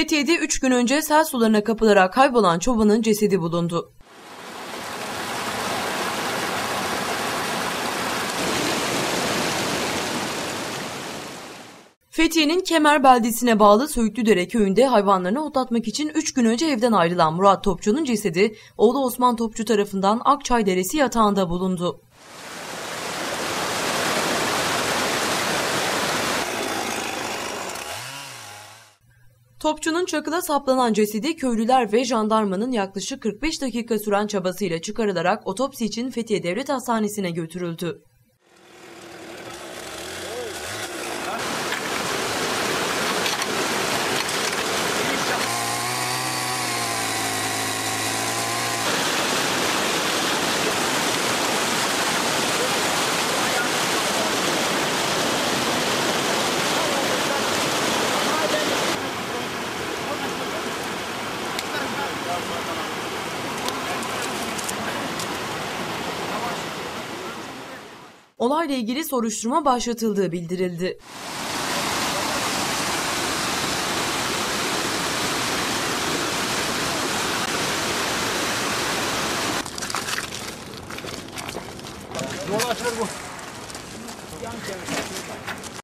Fethiye'de 3 gün önce sel sularına kapılarak kaybolan çobanın cesedi bulundu. Fethiye'nin Kemer beldesine bağlı Söğütlüdere köyünde hayvanlarını otlatmak için 3 gün önce evden ayrılan Murat Topçu'nun cesedi oğlu Osman Topçu tarafından Akçay Deresi yatağında bulundu. Topçunun çakıla saplanan cesedi köylüler ve jandarmanın yaklaşık 45 dakika süren çabasıyla çıkarılarak otopsi için Fethiye Devlet Hastanesi'ne götürüldü. Olayla ilgili soruşturma başlatıldığı bildirildi. Yol açılır bu.